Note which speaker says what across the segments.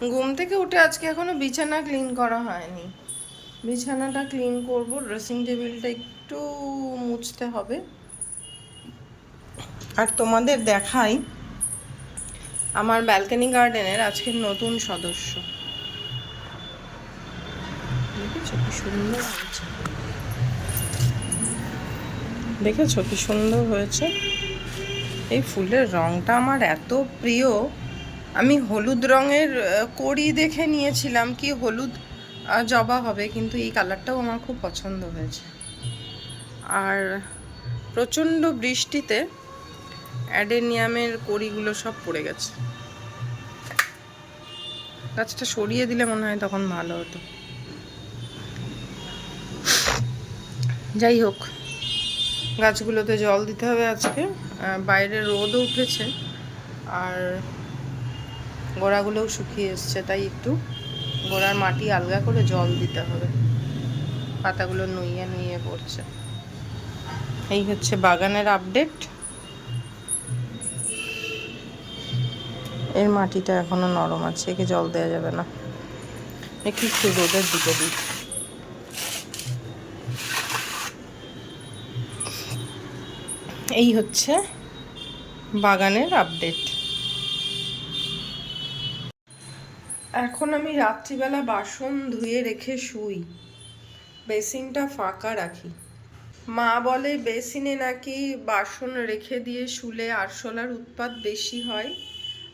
Speaker 1: ঘুম থেকে উঠে আজকে এখনও বিছানা ক্লিন করা হয়নি। বিছানাটা ক্লিন করব ড্রেসিং টেবিলটা একটু মুছতে হবে। আর তোমাদের দেখাই, আমার ব্যালকনি গার্ডেনের আজকের নতুন সদস্য। দেখেছ কি সুন্দর হয়েছে? এই ফুলের রংটা আমার এত প্রিয়। আমি হলুদ রঙের কড়ি দেখে নিয়েছিলাম কি হলুদ জবা হবে, কিন্তু এই কালারটাও আমার খুব পছন্দ হয়েছে। আর প্রচণ্ড বৃষ্টিতে অ্যাডেনিয়ামের কড়িগুলো সব পড়ে গেছে। গাছটা সরিয়ে দিলে মনে হয় তখন ভালো হতো। যাই হোক, গাছগুলোতে জল দিতে হবে আজকে। বাইরে রোদও উঠেছে। আর গোড়াগুলোও শুকিয়ে এসছে, তাই একটু গোড়ার মাটি আলগা করে জল দিতে হবে। পাতাগুলো নুইয়ে নুইয়ে পড়ছে। এই হচ্ছে বাগানের আপডেট। এর মাটিটা এখনও নরম আছে, একে জল দেওয়া যাবে না। একটু একটু রোদের দিকে দিই। এই হচ্ছে বাগানের আপডেট। এখন আমি রাত্রিবেলা বাসন ধুয়ে রেখে শুই। বেসিনটা ফাঁকা রাখি। মা বলে, বেসিনে নাকি বাসন রেখে দিয়ে শুলে আরশোলার উৎপাত বেশি হয়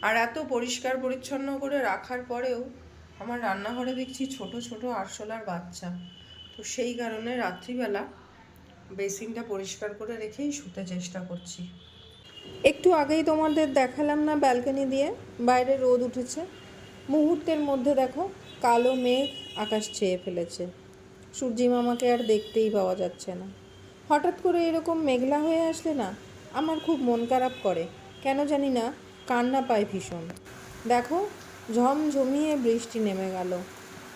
Speaker 1: আর এত পরিষ্কার পরিচ্ছন্ন করে রাখার পরেও আমার রান্নাঘরে দেখছি ছোট ছোট আরশোলার বাচ্চা। তো সেই কারণে রাত্রিবেলা বেসিনটা পরিষ্কার করে রেখেই শুতে চেষ্টা করছি। একটু আগেই তোমাদের দেখালাম না ব্যালকনি দিয়ে? বাইরে রোদ উঠেছে। মুহূর্তের মধ্যে দেখো কালো মেঘ আকাশ ছেয়ে ফেলেছে। মামাকে আর দেখতেই পাওয়া যাচ্ছে না। হঠাৎ করে এরকম মেঘলা হয়ে আসলে না, আমার খুব মন খারাপ করে। কেন জানি না, কান্না পায় ভীষণ। দেখো ঝমঝমিয়ে বৃষ্টি নেমে গেল।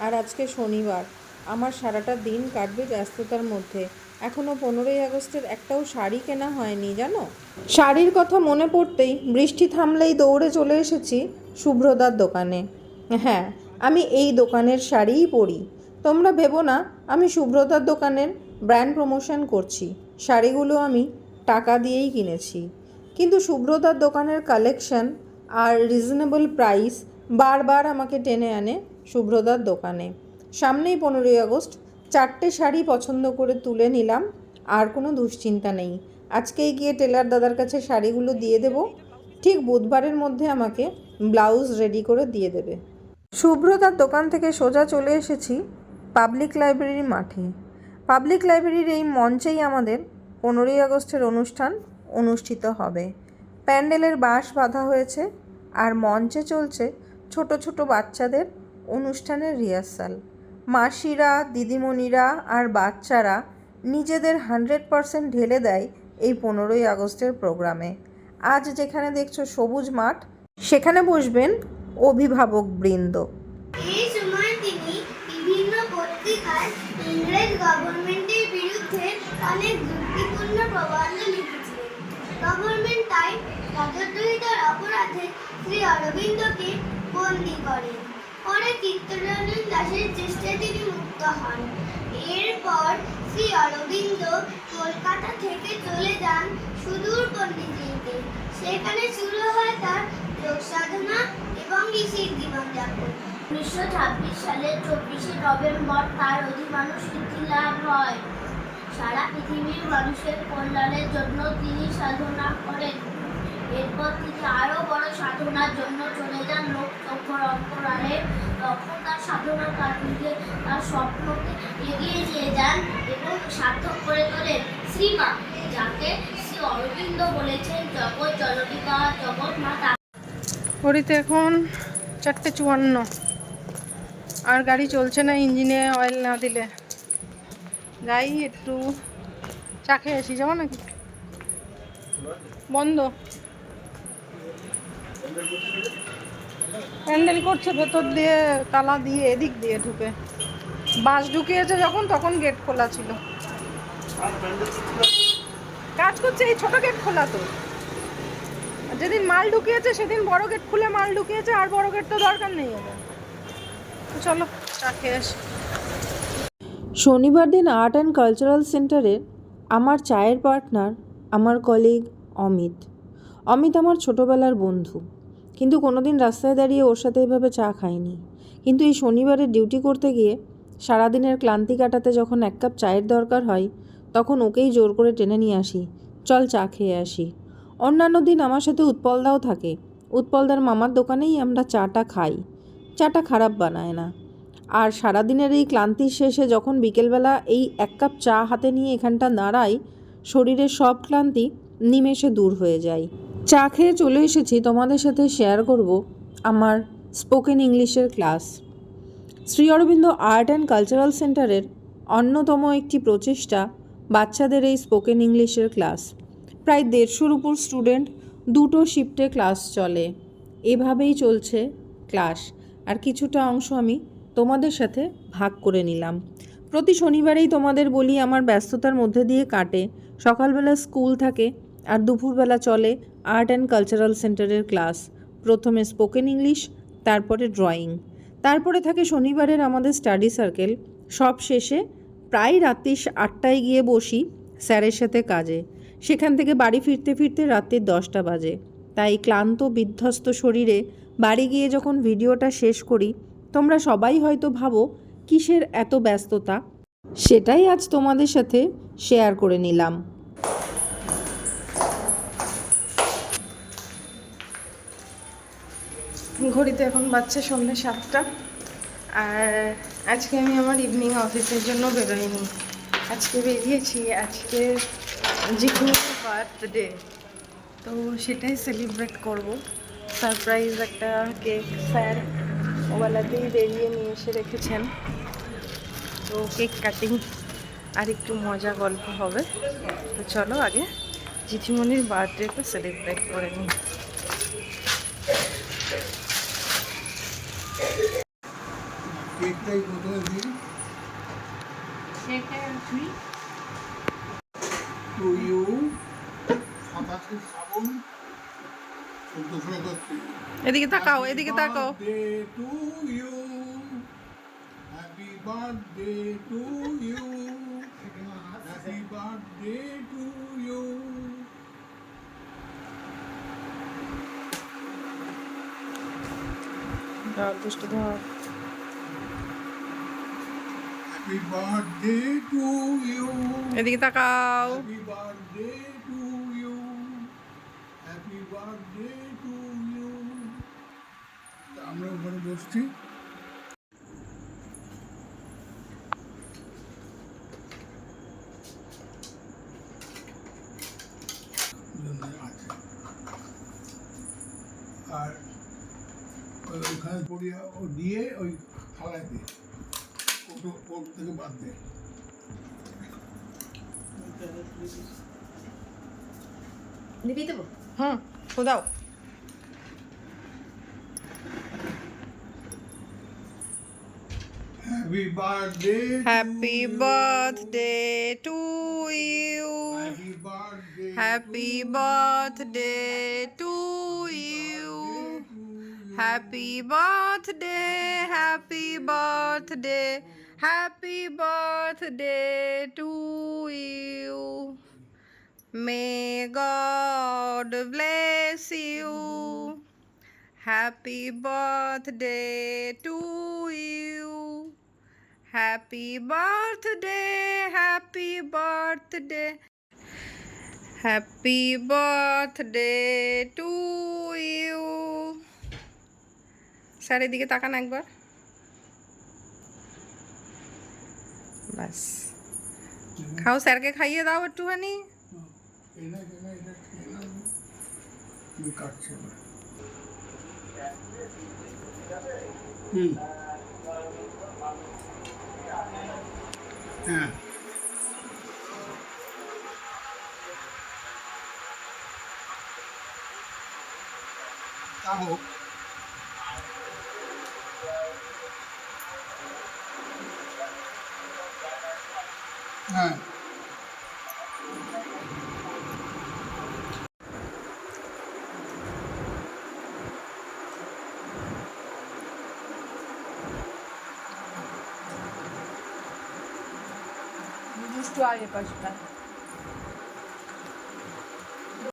Speaker 1: আর আজকে শনিবার, আমার সারাটা দিন কাটবে ব্যস্ততার মধ্যে। এখনও পনেরোই আগস্টের একটাও শাড়ি কেনা হয়নি, জানো? শাড়ির কথা মনে পড়তেই বৃষ্টি থামলেই দৌড়ে চলে এসেছি শুভ্রদার দোকানে। হ্যাঁ আমি এই দোকানের শাড়িই পরি। তোমরা ভেবো না, আমি শুভ্রতার দোকানের ব্র্যান্ড প্রমোশন করছি। শাড়িগুলো আমি টাকা দিয়েই কিনেছি। কিন্তু শুভ্রতার দোকানের কালেকশন আর রিজনেবল প্রাইস বারবার আমাকে টেনে আনে শুভ্রতার দোকানে। সামনেই পনেরোই আগস্ট, চারটে শাড়ি পছন্দ করে তুলে নিলাম, আর কোনো দুশ্চিন্তা নেই। আজকেই গিয়ে টেলার দাদার কাছে শাড়িগুলো দিয়ে দেব। ঠিক বুধবারের মধ্যে আমাকে ব্লাউজ রেডি করে দিয়ে দেবে। শুভ্রতার দোকান থেকে সোজা চলে এসেছি পাবলিক লাইব্রেরির মাঠে। পাবলিক লাইব্রেরির এই মঞ্চেই আমাদের পনেরোই আগস্টের অনুষ্ঠান অনুষ্ঠিত হবে। প্যান্ডেলের বাঁশ বাঁধা হয়েছে আর মঞ্চে চলছে ছোট ছোট বাচ্চাদের অনুষ্ঠানের রিহার্সাল। মাসিরা, দিদিমণিরা আর বাচ্চারা নিজেদের হান্ড্রেড পারসেন্ট ঢেলে দেয় এই পনেরোই আগস্টের প্রোগ্রামে। আজ যেখানে দেখছ সবুজ মাঠ, সেখানে বসবেন অভিভাবক বৃন্দ
Speaker 2: এই সময় তিনি বিভিন্ন পত্রিকায় ইংরেজ গভর্নমেন্টের বিরুদ্ধে গভর্নমেন্ট তাই অপরাধে শ্রী অরবিন্দকে বন্দি করেন। পরে চিত্তরঞ্জন দাসের চেষ্টায় তিনি মুক্ত হন। এরপর শ্রী অরবিন্দ কলকাতা থেকে চলে যান সুদূর পণ্ডিচেরিতে সেখানে শুরু হয় তার যোগ সাধনা এবং ঋষির জীবনযাপন। উনিশশো ছাব্বিশ সালের চব্বিশে নভেম্বর তার অধিমানুষ সিদ্ধি লাভ হয়। সারা পৃথিবীর মানুষের কল্যাণের জন্য তিনি সাধনা করেন। এরপর তিনি আরও বড় সাধনার জন্য চলে যান লোক চক্কর অন্তরালে। তখন তার সাধনার কাজে তার স্বপ্নকে এগিয়ে নিয়ে যান এবং সার্থক করে তোলেন শ্রীমা, যাকে শ্রী অরবিন্দ বলেছেন, জগৎ জননিকা জগৎ মাতা।
Speaker 1: ঘড়িতে এখন চারটে চুয়ান্ন। আর গাড়ি চলছে না ইঞ্জিনে অয়েল না দিলে। যাই একটু চা খেয়ে আসি, যাব নাকি? বন্ধ। প্যান্ডেল করছে, ভেতর দিয়ে তালা দিয়ে, এদিক দিয়ে ঢুকে। বাস ঢুকিয়েছে যখন, তখন গেট খোলা ছিল। কাজ করছে, এই ছোট গেট খোলা তো। যেদিন মাল ঢুকিয়েছে, সেদিন বড় গেট খুলে মাল ঢুকিয়েছে, আর বড় গেট তো দরকার নেই চলো, চা খেয়ে আসি।
Speaker 3: শনিবার দিন আর্ট অ্যান্ড কালচারাল সেন্টারের আমার চায়ের পার্টনার আমার কলিগ অমিত। অমিত আমার ছোটোবেলার বন্ধু। কিন্তু কোনোদিন রাস্তায় দাঁড়িয়ে ওর সাথে এভাবে চা খাইনি। কিন্তু এই শনিবারে ডিউটি করতে গিয়ে সারাদিনের ক্লান্তি কাটাতে যখন এক কাপ চায়ের দরকার হয়, তখন ওকেই জোর করে টেনে নিয়ে আসি, চল চা খেয়ে আসি। অন্যান্য দিন আমার সাথে উৎপলদাও থাকে। উৎপলদার মামার দোকানেই আমরা চাটা খাই। চাটা খারাপ বানায় না। আর সারাদিনের এই ক্লান্তির শেষে যখন বিকেলবেলা এই এক কাপ চা হাতে নিয়ে এখানটা দাঁড়াই শরীরের সব ক্লান্তি নিমেষে দূর হয়ে যায়। চা খেয়ে চলে এসেছি, তোমাদের সাথে শেয়ার করব আমার স্পোকেন ইংলিশের class Shri Aurobindo art and cultural সেন্টারের অন্যতম একটি প্রচেষ্টা বাচ্চাদের এই স্পোকেন ইংলিশের ক্লাস প্রায় দেড়শোর উপর স্টুডেন্ট দুটো শিফটে ক্লাস চলে। এভাবেই চলছে ক্লাস আর কিছুটা অংশ আমি তোমাদের সাথে ভাগ করে নিলাম। প্রতি শনিবারেই তোমাদের বলি আমার ব্যস্ততার মধ্যে দিয়ে কাটে। সকালবেলা স্কুল থাকে আর দুপুরবেলা চলে আর্ট অ্যান্ড কালচারাল সেন্টারের ক্লাস প্রথমে স্পোকেন ইংলিশ তারপরে ড্রয়িং তারপরে থাকে শনিবারের আমাদের স্টাডি সার্কেল সব শেষে প্রায় রাত্রি আটটায় গিয়ে বসি স্যারের সাথে কাজে। সেখান থেকে বাড়ি ফিরতে ফিরতে রাত্রির দশটা বাজে। তাই ক্লান্ত, বিধ্বস্ত শরীরে বাড়ি গিয়ে যখন ভিডিওটা শেষ করি, তোমরা সবাই হয়তো ভাবো, কিসের এত ব্যস্ততা? সেটাই আজ তোমাদের সাথে শেয়ার করে নিলাম।
Speaker 1: ঘড়িতে এখন বাচ্চা সন্ধ্যে সাতটা, আর আজকে আমি আমার ইভিনিং অফিসের জন্য বেরোইনি। আজকে বেরিয়েছি, আজকে জিকুর বার্থডে তো সেটাই সেলিব্রেট করব। সারপ্রাইজ একটা কেক স্যার ওবেলাতেই বেরিয়ে নিয়ে এসে রেখেছেন। তো কেক কাটিং আর একটু মজা গল্প হবে। তো চলো আগে জিঠিমণির বার্থডেটা সেলিব্রেট করে নিই।
Speaker 4: কেকটাই প্রথমে দিই। টু ইউ সাতাশে শ্রাবণ চোদ্দশো একত্রিশ।
Speaker 1: এদিকে তাকাও এদিকে তাকাও।
Speaker 4: To you happy birthday to you happy birthday to you
Speaker 1: ধর দুষ্টু ধর
Speaker 4: হ্যাপি বার্থডে টু ইউ
Speaker 1: এদিকে তাকাও।
Speaker 4: আমরা ওখানে বসছি। আর ওই ওখানে পড়িয়া ও দিয়ে ওই থালায় দিয়ে। ওর থেকে বাদ দেয়
Speaker 1: হুম খোদাও।
Speaker 4: Happy birthday
Speaker 1: happy birthday to you
Speaker 4: happy birthday
Speaker 1: happy birthday to you happy birthday happy birthday happy birthday to you may God bless you Happy birthday to you. Happy birthday, happy birthday. Happy birthday to you. Sir এদিকে তাকান একবার বাস খাও স্যারকে খাইয়ে দাও একটুখানি
Speaker 4: এনা এনা এটা এনা তুমি কাটছে এবার হুম হ্যাঁ তা হোক
Speaker 1: দুষ্টু আগে পাশটা